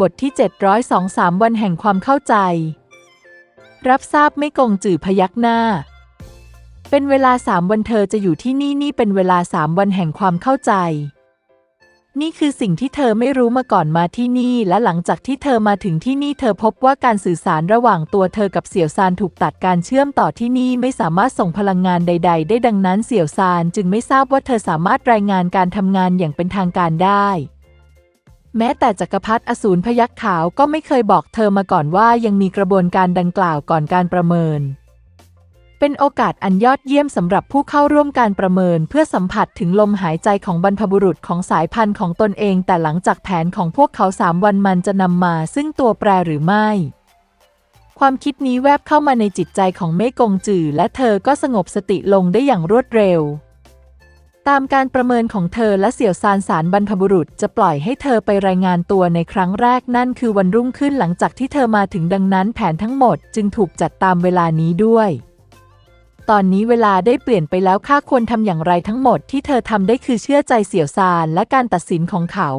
บทที่723วันแห่งความเข้าใจ รับทราบไม่กงจื่อพยักหน้า เป็นเวลาสามวันเธอจะอยู่ที่นี่นี่เป็นเวลาสามวันแห่งความเข้าใจ นี่คือสิ่งที่เธอไม่รู้มาก่อนมาที่นี่ และหลังจากที่เธอมาถึงที่นี่เธอพบว่าการสื่อสารระหว่างตัวเธอกับเสี่ยวซานถูกตัดการเชื่อมต่อที่นี่ไม่สามารถส่งพลังงานใด ๆ ได้ดังนั้นเสี่ยวซานจึงไม่ทราบว่าเธอสามารถรายงานการทำงานอย่างเป็นทางการได้ แม้แต่จักรพรรดิอสูรพยักษ์ขาวก็ไม่เคยบอกเธอมาก่อนว่ายังมีกระบวนการดังกล่าวก่อนการประเมิน เป็นโอกาสอันยอดเยี่ยมสำหรับผู้เข้าร่วมการประเมินเพื่อสัมผัสถึงลมหายใจของบรรพบุรุษของสายพันธุ์ของตนเอง แต่หลังจากแผนของพวกเขาสามวันมันจะนำมาซึ่งตัวแปรหรือไม่ ความคิดนี้แวบเข้ามาในจิตใจของเมกงจือและเธอก็สงบสติลงได้อย่างรวดเร็ว ตามการประเมินของเธอและเสี่ยวซานสารบรรพบุรุษจะปล่อยให้เธอไปรายงานตัวในครั้งแรกนั่นคือวันรุ่งขึ้นหลังจากที่เธอมาถึงดังนั้นแผนทั้งหมดจึงถูกจัดตามเวลานี้ด้วย ตอนนี้เวลาได้เปลี่ยนไปแล้วข้าควรทำอย่างไรทั้งหมดที่เธอทำได้คือเชื่อใจเสี่ยวซานและการตัดสินของเขา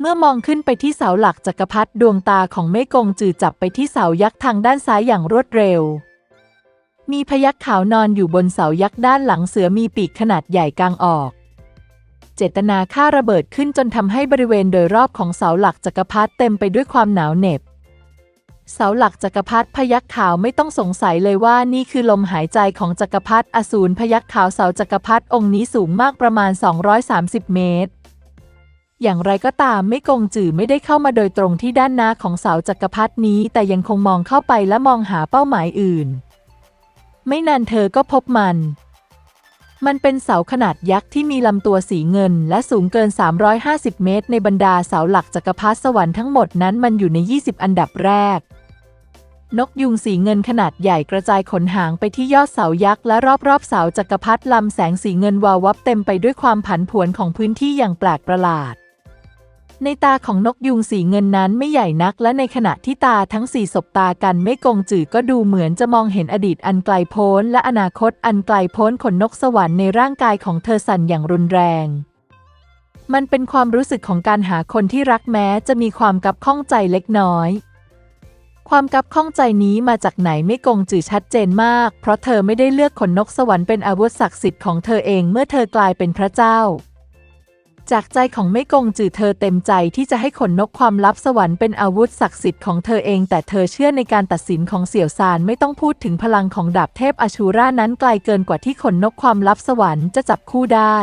เมื่อมองขึ้นไปที่เสาหลักจักรพรรดิดวงตาของเมกงจือจับไปที่เสายักษ์ทางด้านซ้ายอย่างรวดเร็ว มีพยักขาวนอนอยู่บนเสายักษ์ด้านหลังเสือมีปีกขนาดใหญ่กลางออก เจตนาฆ่าระเบิดขึ้นจนทำให้บริเวณโดยรอบของเสาหลักจักรพรรดิเต็มไปด้วยความหนาวเหน็บ เสาหลักจักรพรรดิพยักขาวไม่ต้องสงสัยเลยว่านี่คือลมหายใจของจักรพรรดิอสูรพยักขาวเสาจักรพรรดิองค์นี้สูงมากประมาณ 230 เมตรอย่างไรก็ตามไม่กงจื่อไม่ได้เข้ามาโดยตรงที่ด้านหน้าของเสาจักรพรรดินี้ แต่ยังคงมองเข้าไปและมองหาเป้าหมายอื่น ไม่นานเธอก็พบมัน มันเป็นเสาขนาดยักษ์ที่มีลำตัวสีเงิน และสูงเกิน 350 เมตร ในบรรดาเสาหลักจักรพรรดิสวรรค์ทั้งหมดนั้นมันอยู่ใน 20 อันดับแรก นกยุงสีเงินขนาดใหญ่กระจายขนหางไปที่ยอดเสายักษ์และรอบๆเสาจักรพรรดิลำแสงสีเงินวาววับเต็มไปด้วยความผันผวนของพื้นที่อย่างแปลกประหลาด ในตาของนกยุงสีเงินนั้นไม่ใหญ่นัก และในขณะที่ตาทั้งสี่สบตากันไม่กงจือก็ดูเหมือนจะมองเห็นอดีตอันไกลโพ้น และอนาคตอันไกลโพ้นขนนกสวรรค์ในร่างกายของเธอสั่นอย่างรุนแรง มันเป็นความรู้สึกของการหาคนที่รักแม้จะมีความกับข้องใจเล็กน้อย ความกับข้องใจนี้มาจากไหนไม่กงจือชัดเจนมาก เพราะเธอไม่ได้เลือกขนนกสวรรค์เป็นอาวุธศักดิ์สิทธิ์ของเธอเองเมื่อเธอกลายเป็นพระเจ้า จากใจของไม่กงจือเธอเต็มใจที่จะให้ขนนกความลับสวรรค์เป็นอาวุธศักดิ์สิทธิ์ของเธอเอง แต่เธอเชื่อในการตัดสินของเสี่ยวซานไม่ต้องพูดถึงพลังของดาบเทพอชูรานั้นไกลเกินกว่าที่ขนนกความลับสวรรค์จะจับคู่ได้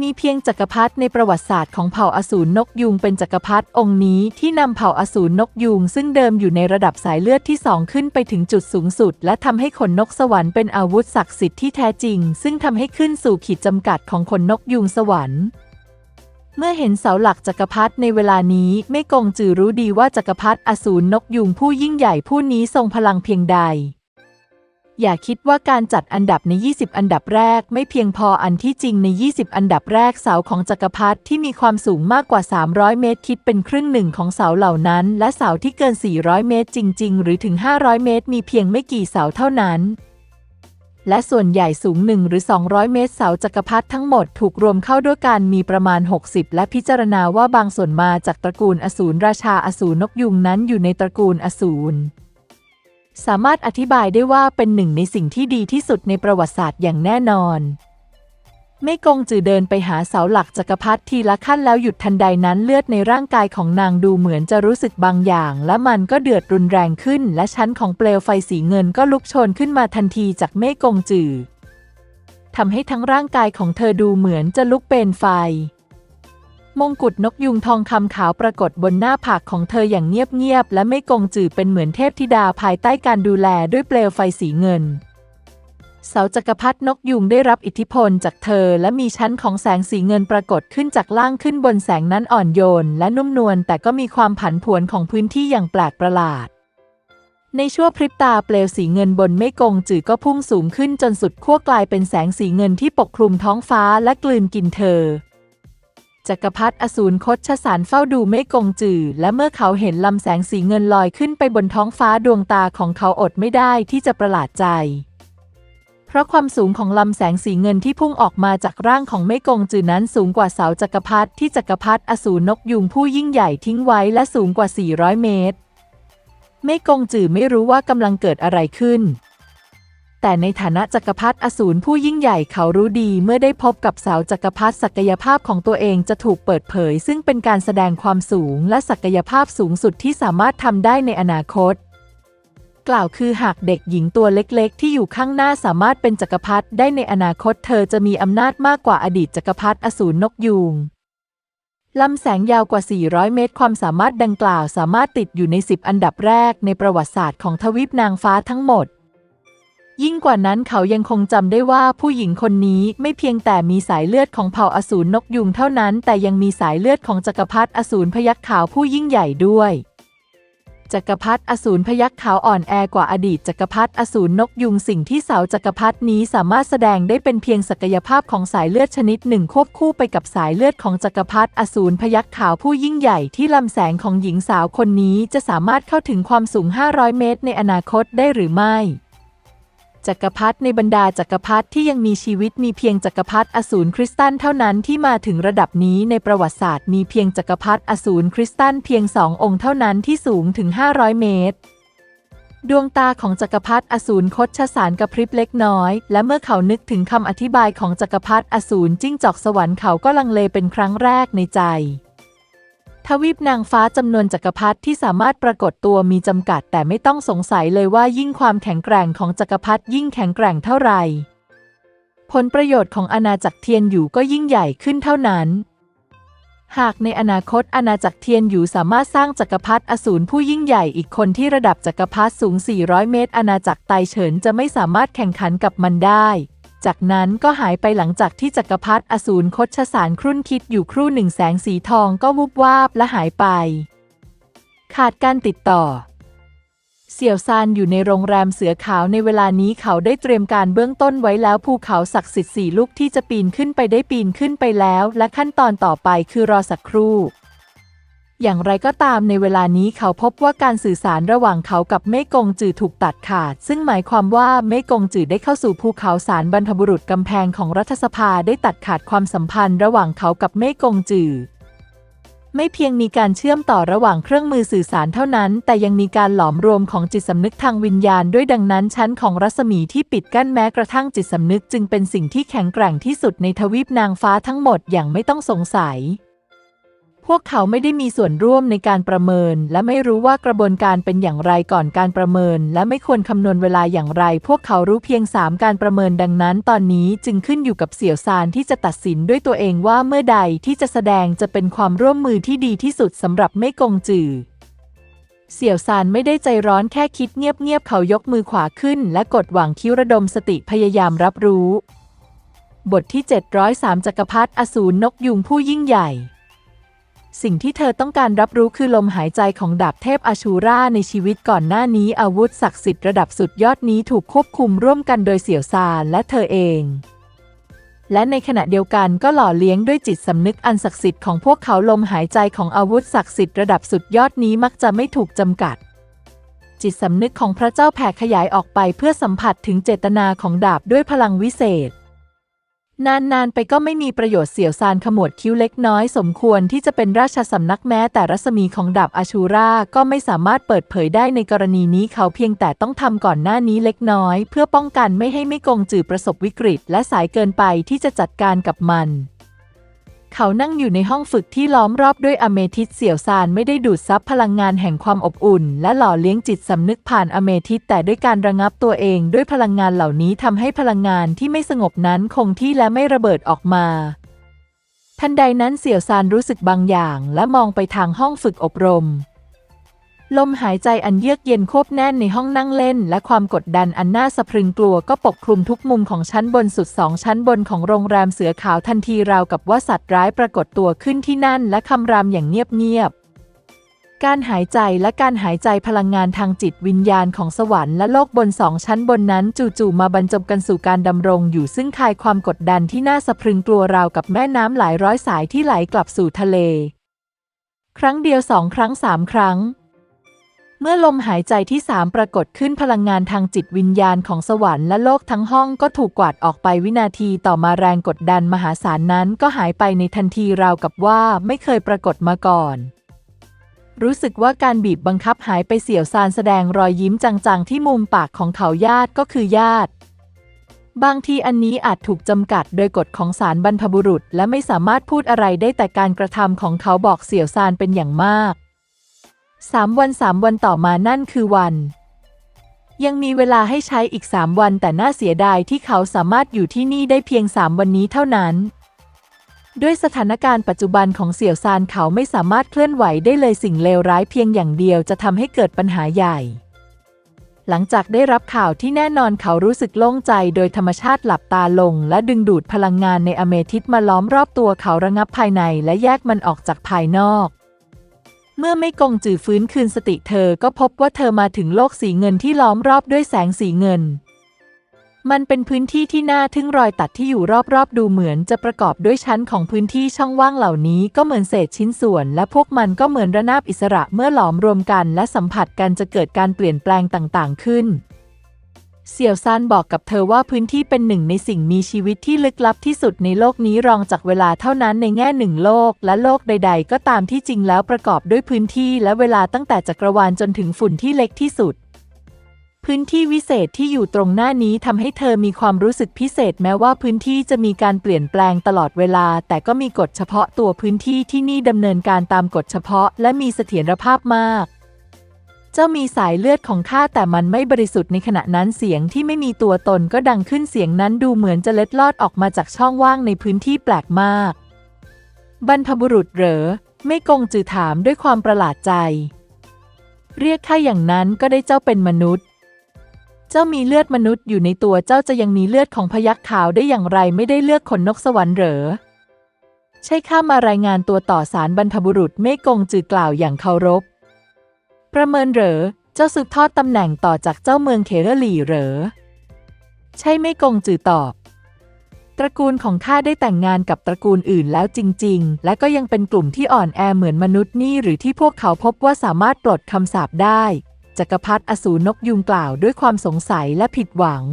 มีเพียงจักรพรรดิในประวัติศาสตร์ของเผ่าอสูรนกยูงเป็นจักรพรรดิองค์นี้ที่นำเผ่าอสูรนกยูงซึ่งเดิมอยู่ในระดับสายเลือดที่สองขึ้นไปถึงจุดสูงสุด และทำให้ขนนกสวรรค์เป็นอาวุธศักดิ์สิทธิ์ที่แท้จริง ซึ่งทำให้ขึ้นสู่ขีดจำกัดของขนนกยูงสวรรค์เมื่อเห็นเสาหลักจักรพรรดิในเวลานี้ไม่กงจือรู้ดีว่าจักรพรรดิอสูรนกยูงผู้ยิ่งใหญ่ผู้นี้ทรงพลังเพียงใด อย่าคิดว่าการจัดอันดับใน 20 อันดับแรก ไม่เพียงพออันที่จริงใน 20 อันดับแรกเสาของจักรพรรดิที่มีความสูงมากกว่า 300 เมตร คิดเป็นครึ่งหนึ่งของเสาเหล่านั้น และเสาที่เกิน 400 เมตร จริง ๆ หรือถึง 500 เมตร มีเพียงไม่กี่เสาเท่านั้น และส่วนใหญ่สูง 1 หรือ 200 เมตร เสาจักรพรรดิทั้งหมดถูกรวมเข้าด้วยกันมีประมาณ 60 และพิจารณาว่าบางส่วนมาจากตระกูลอสูรราชาอสูรนกยุงนั้นอยู่ในตระกูลอสูร สามารถอธิบายได้ว่าเป็นหนึ่งในสิ่งที่ดีที่สุดในประวัติศาสตร์อย่างแน่นอนไม่กงจือเดินไปหาเสาหลักจักรพรรดิทีละขั้นแล้วหยุดทันใดนั้นเลือดในร่างกายของนางดูเหมือนจะรู้สึกบางอย่าง และมันก็เดือดรุนแรงขึ้น และชั้นของเปลวไฟสีเงินก็ลุกโชนขึ้นมาทันทีจากเมฆกงจือทำให้ทั้งร่างกายของเธอดูเหมือนจะลุกเป็นไฟ มงกุฎนกยุงทองคำขาวปรากฏบนหน้าผากของเธออย่างเงียบๆ และไม่กงจือเป็นเหมือนเทพธิดาภายใต้การดูแลด้วยเปลวไฟสีเงิน เสาจักรพรรดินกยุงได้รับอิทธิพลจากเธอและมีชั้นของแสงสีเงินปรากฏขึ้นจากล่างขึ้นบนแสงนั้นอ่อนโยน และนุ่มนวลแต่ก็มีความผันผวนของพื้นที่อย่างแปลกประหลาด ในชั่วพริบตาเปลวสีเงินบนเมฆกงจือก็พุ่งสูงขึ้นจนสุดขั้วกลายเป็นแสงสีเงินที่ปกคลุมท้องฟ้าและกลืนกินเธอ จักรพรรดิอสูรคดชสารเฝ้าดูเมฆกงจือและเมื่อเขาเห็นลำแสงสีเงินลอยขึ้นไปบนท้องฟ้าดวงตาของเขาอดไม่ได้ที่จะประหลาดใจ เพราะความสูงของลำแสงสีเงินที่พุ่งออกมาจากร่างของเมกงจือนั้นสูงกว่าเสาจักรพรรดิที่จักรพรรดิอสูรนกยุงผู้ยิ่งใหญ่ทิ้งไว้และสูงกว่า 400 เมตรเมกงจือไม่รู้ว่ากำลังเกิดอะไรขึ้น แต่ในฐานะจักรพรรดิอสูรผู้ยิ่งใหญ่เขารู้ดีเมื่อได้พบกับสาวจักรพรรดิศักยภาพของตัวเองจะถูกเปิดเผย ซึ่งเป็นการแสดงความสูงและศักยภาพสูงสุดที่สามารถทำได้ในอนาคต กล่าวคือหากเด็กหญิงตัวเล็กๆ ที่อยู่ข้างหน้าสามารถเป็นจักรพรรดิได้ในอนาคตเธอจะมีอำนาจมากกว่าอดีตจักรพรรดิอสูรนกยูงลำแสงยาวกว่า 400 เมตร ความสามารถดังกล่าวสามารถติดอยู่ใน 10 อันดับแรกในประวัติศาสตร์ของทวีปนางฟ้าทั้งหมด ยิ่งกว่านั้นเขายังคงจำได้ว่าผู้หญิงคนนี้ไม่เพียงแต่มีสายเลือดของเผ่าอสูรนกยุงเท่านั้นแต่ยังมีสายเลือดของจักรพรรดิอสูรพยัคฆ์ขาวผู้ยิ่งใหญ่ด้วยจักรพรรดิอสูรพยัคฆ์ขาวอ่อนแอกว่าอดีตจักรพรรดิอสูรนกยุงสิ่งที่สาวจักรพรรดินี้สามารถแสดงได้เป็นเพียงศักยภาพของสายเลือดชนิดหนึ่งควบคู่ไปกับสายเลือดของจักรพรรดิอสูรพยัคฆ์ขาวผู้ยิ่งใหญ่ที่ลำแสงของหญิงสาวคนนี้จะสามารถเข้าถึงความสูง 500 เมตรในอนาคตได้หรือไม่ จักรพรรดิในบรรดาจักรพรรดิที่ยังมีชีวิตมีเพียงจักรพรรดิอสูรคริสตัลเท่านั้นที่มาถึงระดับนี้ในประวัติศาสตร์มีเพียงจักรพรรดิอสูรคริสตัลเพียงสององค์เท่านั้นที่สูงถึง 500 เมตร ดวงตาของจักรพรรดิอสูรคดชสารกระพริบเล็กน้อย และเมื่อเขานึกถึงคำอธิบายของจักรพรรดิอสูรจิ้งจอกสวรรค์เขาก็ลังเลเป็นครั้งแรกในใจ ทวีปนางฟ้าจำนวนจักรพรรดิที่สามารถปรากฏตัวมีจำกัด แต่ไม่ต้องสงสัยเลยว่ายิ่งความแข็งแกร่งของจักรพรรดิยิ่งแข็งแกร่งเท่าไหร่ผลประโยชน์ของอาณาจักรเทียนอยู่ก็ยิ่งใหญ่ขึ้นเท่านั้น หากในอนาคตอาณาจักรเทียนอยู่สามารถสร้างจักรพรรดิอสูรผู้ยิ่งใหญ่อีกคนที่ระดับจักรพรรดิสูง 400 เมตร อาณาจักรไตเฉินจะไม่สามารถแข่งขันกับมันได้ จากนั้นก็หายไปหลังจากที่จักรพรรดิอสูรคดชสารครุ่นคิดอยู่ครู่หนึ่งแสงสีทองก็วุบวาบและหายไป ขาดการติดต่อ เสี่ยวซานอยู่ในโรงแรมเสือขาวในเวลานี้เขาได้เตรียมการเบื้องต้นไว้แล้วภูเขาศักดิ์สิทธิ์สี่ลูกที่จะปีนขึ้นไปได้ปีนขึ้นไปแล้ว และขั้นตอนต่อไปคือรอสักครู่ อย่างไรก็ตามในเวลานี้เขาพบว่าการสื่อสารระหว่างเขากับเมกงจือถูกตัดขาด ซึ่งหมายความว่าเมกงจือได้เข้าสู่ภูเขาสารบรรพบุรุษกำแพงของรัฐสภาได้ตัดขาดความสัมพันธ์ ระหว่างเขากับเมกงจือไม่เพียงมีการเชื่อมต่อระหว่างเครื่องมือสื่อสารเท่านั้น แต่ยังมีการหลอมรวมของจิตสำนึกทางวิญญาณด้วยดังนั้นชั้นของรัศมีที่ปิดกั้นแม้กระทั่งจิตสำนึกจึงเป็นสิ่งที่แข็งแกร่งที่สุดในทวีปนางฟ้าทั้งหมดอย่างไม่ต้องสงสัย พวกเขาไม่ได้มีส่วนร่วมในการประเมิน และไม่รู้ว่ากระบวนการเป็นอย่างไรก่อนการประเมิน และไม่ควรคำนวณเวลาอย่างไร พวกเขารู้เพียง 3 การประเมินดังนั้น ตอนนี้จึงขึ้นอยู่กับเสี่ยวซานที่จะตัดสินด้วยตัวเองว่าเมื่อใดที่จะแสดงจะเป็นความร่วมมือที่ดีที่สุดสำหรับไม่กงจือเสี่ยวซานไม่ได้ใจร้อนแค่คิดเงียบๆเขายกมือขวาขึ้น และกดหว่างคิ้วระดมสติพยายามรับรู้ บทที่ 703จักรพรรดิอสูรนกยุงผู้ยิ่งใหญ่ สิ่งที่เธอต้องการรับรู้คือลมหายใจของดาบเทพอาชูราในชีวิตก่อนหน้านี้อาวุธศักดิ์สิทธิ์ระดับสุดยอดนี้ถูกควบคุมร่วมกันโดยเสี่ยวซานและเธอเอง และในขณะเดียวกันก็หล่อเลี้ยงด้วยจิตสำนึกอันศักดิ์สิทธิ์ของพวกเขาลมหายใจของอาวุธศักดิ์สิทธิ์ระดับสุดยอดนี้มักจะไม่ถูกจำกัด จิตสำนึกของพระเจ้าแผ่ขยายออกไปเพื่อสัมผัสถึงเจตนาของดาบด้วยพลังวิเศษ นานๆ ไปก็ไม่มีประโยชน์เสี่ยวซานขมวดคิ้วเล็กน้อยสมควรที่จะเป็นราชสำนักแม้แต่รัศมีของดาบอาชูราก็ไม่สามารถเปิดเผยได้ในกรณีนี้เขาเพียงแต่ต้องทำก่อนหน้านี้เล็กน้อย เพื่อป้องกันไม่ให้ไม่กงจือประสบวิกฤต และสายเกินไปที่จะจัดการกับมัน เขานั่งอยู่ในห้องฝึกที่ล้อมรอบด้วยอเมทิสเสี่ยวซานไม่ได้ดูดซับพลังงานแห่งความอบอุ่น และหล่อเลี้ยงจิตสำนึกผ่านอเมทิสแต่ด้วยการระงับตัวเองด้วยพลังงานเหล่านี้ทำให้พลังงานที่ไม่สงบนั้นคงที่และไม่ระเบิดออกมาทันใดนั้นเสี่ยวซานรู้สึกบางอย่างและมองไปทางห้องฝึกอบรม ลมหายใจอันเยือกเย็นควบแน่นในห้องนั่งเล่น และความกดดันอันน่าสะพรึงกลัวก็ปกคลุมทุกมุมของชั้นบนสุดสองชั้นบนของโรงแรมเสือขาวทันทีราวกับว่าสัตว์ร้ายปรากฏตัวขึ้นที่นั่น และคำรามอย่างเงียบๆ การหายใจและการหายใจพลังงานทางจิตวิญญาณของสวรรค์และโลกบนสองชั้นบนนั้นจู่ๆมาบรรจบกันสู่การดำรงอยู่ซึ่งคลายความกดดันที่น่าสะพรึงกลัวราวกับแม่น้ำหลายร้อยสายที่ไหลกลับสู่ทะเล ครั้งเดียวสองครั้งสามครั้ง เมื่อลมหายใจที่สามปรากฏขึ้นพลังงานทางจิตวิญญาณของสวรรค์และโลกทั้งห้องก็ถูกกวาดออกไปวินาทีต่อมาแรงกดดันมหาศาลนั้นก็หายไปในทันทีราวกับว่าไม่เคยปรากฏมาก่อน รู้สึกว่าการบีบบังคับหายไปเสี่ยวซานแสดงรอยยิ้มจังๆ ที่มุมปากของเขาญาติก็คือญาติ บางทีอันนี้อาจถูกจำกัดโดยกฎของศาลบรรพบุรุษ และไม่สามารถพูดอะไรได้แต่การกระทำของเขาบอกเสี่ยวซานเป็นอย่างมาก สามวันสามวันต่อมานั่นคือวัน ยังมีเวลาให้ใช้อีกสามวันแต่น่าเสียดายที่เขาสามารถอยู่ที่นี่ได้เพียงสามวันนี้เท่านั้น ด้วยสถานการณ์ปัจจุบันของเสี่ยวซานเขาไม่สามารถเคลื่อนไหวได้เลยสิ่งเลวร้ายเพียงอย่างเดียวจะทำให้เกิดปัญหาใหญ่ หลังจากได้รับข่าวที่แน่นอนเขารู้สึกโล่งใจโดยธรรมชาติหลับตาลง และดึงดูดพลังงานในอเมทิสมาล้อมรอบตัวเขาระงับภายในและแยกมันออกจากภายนอก เมื่อไม่กงจือฟื้นคืนสติเธอก็พบว่าเธอมาถึงโลกสีเงินที่ล้อมรอบด้วยแสงสีเงิน มันเป็นพื้นที่ที่น่าทึ่งรอยตัดที่อยู่รอบๆ ดูเหมือนจะประกอบด้วยชั้นของพื้นที่ช่องว่างเหล่านี้ก็เหมือนเศษชิ้นส่วน และพวกมันก็เหมือนระนาบอิสระเมื่อหลอมรวมกัน และสัมผัสกันจะเกิดการเปลี่ยนแปลงต่างๆขึ้น เสี่ยวซานบอกกับเธอว่าพื้นที่เป็นหนึ่งในสิ่งมีชีวิตที่ลึกลับที่สุดในโลกนี้รองจากเวลาเท่านั้นในแง่หนึ่งโลก และโลกใด ๆ ก็ตามที่จริงแล้วประกอบด้วยพื้นที่และเวลาตั้งแต่จักรวาลจนถึงฝุ่นที่เล็กที่สุด พื้นที่วิเศษที่อยู่ตรงหน้านี้ทำให้เธอมีความรู้สึกพิเศษแม้ว่าพื้นที่จะมีการเปลี่ยนแปลงตลอดเวลา แต่ก็มีกฎเฉพาะตัวพื้นที่ที่นี่ดำเนินการตามกฎเฉพาะ และมีเสถียรภาพมาก เจ้ามีสายเลือดของข้าแต่มันไม่บริสุทธิ์ในขณะนั้นเสียงที่ไม่มีตัวตนก็ดังขึ้นเสียงนั้นดูเหมือนจะเล็ดลอดออกมาจากช่องว่างในพื้นที่แปลกมาก บรรพบุรุษเหรอ ไม่กงจือถามด้วยความประหลาดใจ เรียกข้าอย่างนั้นก็ได้เจ้าเป็นมนุษย์ เจ้ามีเลือดมนุษย์อยู่ในตัวเจ้าจะยังมีเลือดของพยักขาวได้อย่างไรไม่ได้เลือกขนนกสวรรค์เหรอ ใช่ข้ามารายงานตัวต่อสารบรรพบุรุษไม่กงจือกล่าวอย่างเคารพ ประเมินเหรอ เจ้าสืบทอดตำแหน่งต่อจากเจ้าเมืองเคเรลีเหรอ ใช่ไม่กงจือตอบ ตระกูลของข้าได้แต่งงานกับตระกูลอื่นแล้วจริง ๆ และก็ยังเป็นกลุ่มที่อ่อนแอเหมือนมนุษย์นี่หรือที่พวกเขาพบว่าสามารถปลดคำสาปได้ จักรพรรดิอสูรนกยุงกล่าวด้วยความสงสัยและผิดหวัง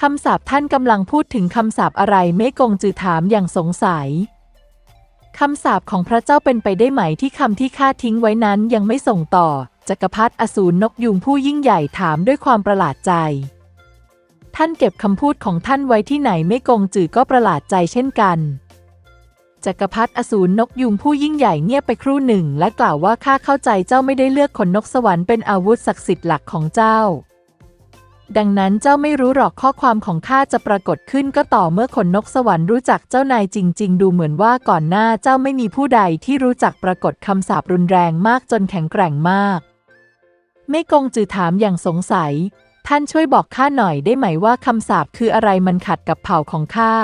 คำสาปท่านกำลังพูดถึงคำสาปอะไรไม่กงจือถามอย่างสงสัย คำสาปของพระเจ้าเป็นไปได้ไหมที่คำที่ข้าทิ้งไว้นั้นยังไม่ส่งต่อ จักรพรรดิอสูรนกยุงผู้ยิ่งใหญ่ถามด้วยความประหลาดใจ ท่านเก็บคำพูดของท่านไว้ที่ไหนไม่กงจือก็ประหลาดใจเช่นกัน จักรพรรดิอสูรนกยุงผู้ยิ่งใหญ่เงียบไปครู่หนึ่ง และกล่าวว่าข้าเข้าใจเจ้าไม่ได้เลือกขนนกสวรรค์เป็นอาวุธศักดิ์สิทธิ์หลักของเจ้า ดังนั้นเจ้าไม่รู้หรอกข้อความของข้าจะปรากฏขึ้นก็ต่อเมื่อขนนกสวรรค์รู้จักเจ้านายจริง ๆ ดูเหมือนว่าก่อนหน้าเจ้าไม่มีผู้ใดที่รู้จักปรากฏคำสาปรุนแรงมากจนแข็งแกร่งมาก ไม่กงจือถามอย่างสงสัย ท่านช่วยบอกข้าหน่อยได้ไหมว่าคำสาปคืออะไรมันขัดกับเผ่าของข้า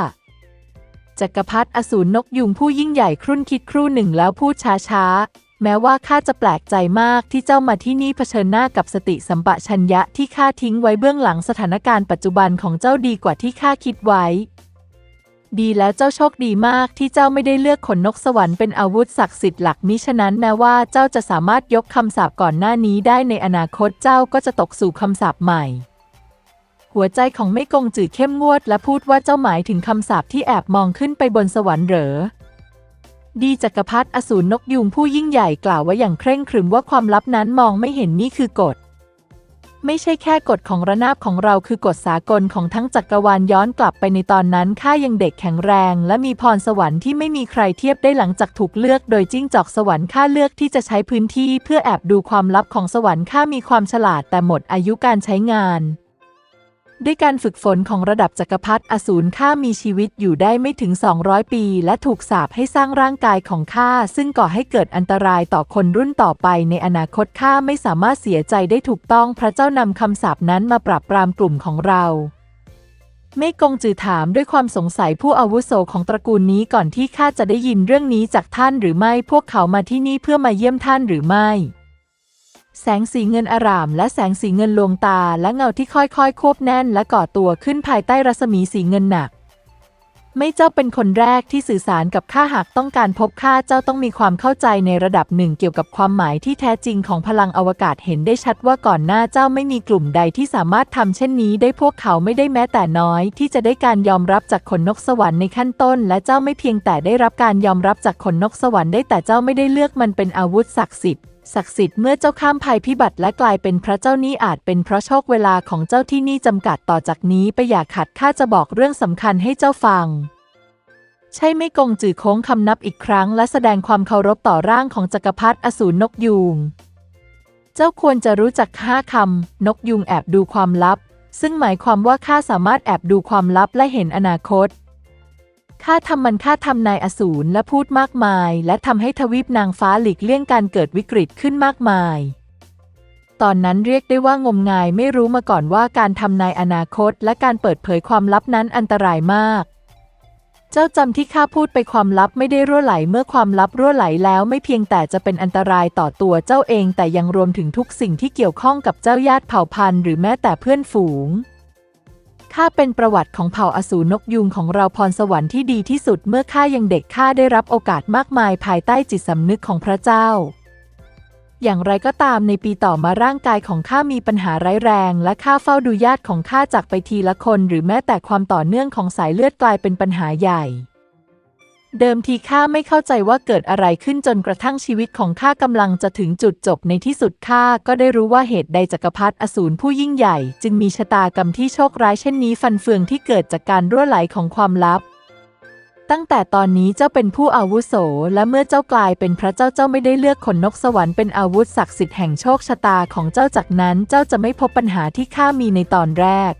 จักรพรรดิอสูรนกยุงผู้ยิ่งใหญ่ครุ่นคิดครู่หนึ่งแล้วพูดช้าๆ แม้ว่าข้าจะแปลกใจมากที่เจ้ามาที่นี่เผชิญหน้ากับสติสัมปชัญญะที่ข้าทิ้งไว้เบื้องหลังสถานการณ์ปัจจุบันของเจ้าดีกว่าที่ข้าคิดไว้ ดีแล้วเจ้าโชคดีมากที่เจ้าไม่ได้เลือกขนนกสวรรค์เป็นอาวุธศักดิ์สิทธิ์หลักมิฉะนั้นแม้ว่าเจ้าจะสามารถยกคำสาปก่อนหน้านี้ได้ในอนาคตเจ้าก็จะตกสู่คำสาปใหม่ หัวใจของไม่กงจืดเข้มงวดและพูดว่าเจ้าหมายถึงคำสาปที่แอบมองขึ้นไปบนสวรรค์เหรอ ดีจักรพรรดิอสูรนกยุงผู้ยิ่งใหญ่กล่าวไว้อย่างเคร่งครึมว่าความลับนั้นมองไม่เห็นนี่คือกฎ ไม่ใช่แค่กฎของระนาบของเราคือกฎสากลของทั้งจักรวาลย้อนกลับไปในตอนนั้นข้ายังเด็กแข็งแรง และมีพรสวรรค์ที่ไม่มีใครเทียบได้หลังจากถูกเลือก โดยจิ้งจอกสวรรค์ข้าเลือกที่จะใช้พื้นที่เพื่อแอบดูความลับของสวรรค์ข้ามีความฉลาดแต่หมดอายุการใช้งาน ด้วยการฝึกฝนของระดับจักรพรรดิอสูรข้ามีชีวิตอยู่ได้ไม่ถึง 200 ปี และถูกสาปให้สร้างร่างกายของข้าซึ่งก่อให้เกิดอันตรายต่อคนรุ่นต่อไปในอนาคตข้าไม่สามารถเสียใจได้ถูกต้องพระเจ้านำคำสาปนั้นมาปรับปรามกลุ่มของเราไม่กงจือถามด้วยความสงสัยผู้อาวุโสของตระกูลนี้ก่อนที่ข้าจะได้ยินเรื่องนี้จากท่านหรือไม่พวกเขามาที่นี่เพื่อมาเยี่ยมท่านหรือไม่ แสงสีเงินอาราม และแสงสีเงินลวงตาและเงาที่ค่อยๆ ควบแน่นและก่อตัวขึ้นภายใต้รัศมีสีเงินหนัก ไม่เจ้าเป็นคนแรกที่สื่อสารกับข้าหากต้องการพบข้าเจ้าต้องมีความเข้าใจในระดับหนึ่งเกี่ยวกับความหมายที่แท้จริงของพลังอวกาศเห็นได้ชัดว่าก่อนหน้าเจ้าไม่มีกลุ่มใดที่สามารถทำเช่นนี้ ได้พวกเขาไม่ได้แม้แต่น้อย ที่จะได้การยอมรับจากขนนกสวรรค์ในขั้นต้น และเจ้าไม่เพียงแต่ได้รับการยอมรับจากขนนกสวรรค์ได้แต่เจ้าไม่ได้เลือกมันเป็นอาวุธศักดิ์สิทธิ์ ศักดิ์สิทธิ์เมื่อเจ้าข้ามภัยพิบัติและกลายเป็นพระเจ้านี้อาจเป็นเพราะโชคเวลาของเจ้าที่นี่จำกัดต่อจากนี้ไปอย่าขัดข้าจะบอกเรื่องสำคัญให้เจ้าฟัง ใช่ไม่กงจือโค้งคำนับอีกครั้ง และแสดงความเคารพต่อร่างของจักรพรรดิอสูรนกยูง เจ้าควรจะรู้จักห้าคำนกยูงแอบดูความลับ ซึ่งหมายความว่าข้าสามารถแอบดูความลับและเห็นอนาคต ข้าทำมันข้าทำนายอสูรและพูดมากมาย และทำให้ทวีปนางฟ้าหลีกเลี่ยงการเกิดวิกฤตขึ้นมากมาย ตอนนั้นเรียกได้ว่างมงายไม่รู้มาก่อนว่าการทำนายอนาคต และการเปิดเผยความลับนั้นอันตรายมาก เจ้าจำที่ข้าพูดไปความลับไม่ได้รั่วไหลเมื่อความลับรั่วไหลแล้วไม่เพียงแต่จะเป็นอันตรายต่อตัวเจ้าเอง แต่ยังรวมถึงทุกสิ่งที่เกี่ยวข้องกับเจ้าญาติเผ่าพันธุ์หรือแม้แต่เพื่อนฝูง ข้าเป็นประวัติของเผ่าอสูรนกยุงของเราพรสวรรค์ที่ดีที่สุดเมื่อข้ายังเด็กข้าได้รับโอกาสมากมายภายใต้จิตสำนึกของพระเจ้า อย่างไรก็ตามในปีต่อมาร่างกายของข้ามีปัญหาร้ายแรง และข้าเฝ้าดูญาติของข้าจากไปทีละคน หรือแม้แต่ความต่อเนื่องของสายเลือดกลายเป็นปัญหาใหญ่ เดิมทีข้าไม่เข้าใจว่าเกิดอะไรขึ้นจนกระทั่งชีวิตของข้ากำลังจะถึงจุดจบในที่สุดข้าก็ได้รู้ว่าเหตุใดจักรพรรดิอสูรผู้ยิ่งใหญ่ จึงมีชะตากรรมที่โชคร้ายเช่นนี้ฟันเฟืองที่เกิดจากการรั่วไหลของความลับ ตั้งแต่ตอนนี้เจ้าเป็นผู้อาวุโส และเมื่อเจ้ากลายเป็นพระเจ้าเจ้าไม่ได้เลือกขนนกสวรรค์เป็นอาวุธศักดิ์สิทธิ์แห่งโชคชะตาของเจ้าจากนั้นเจ้าจะไม่พบปัญหาที่ข้ามีในตอนแรก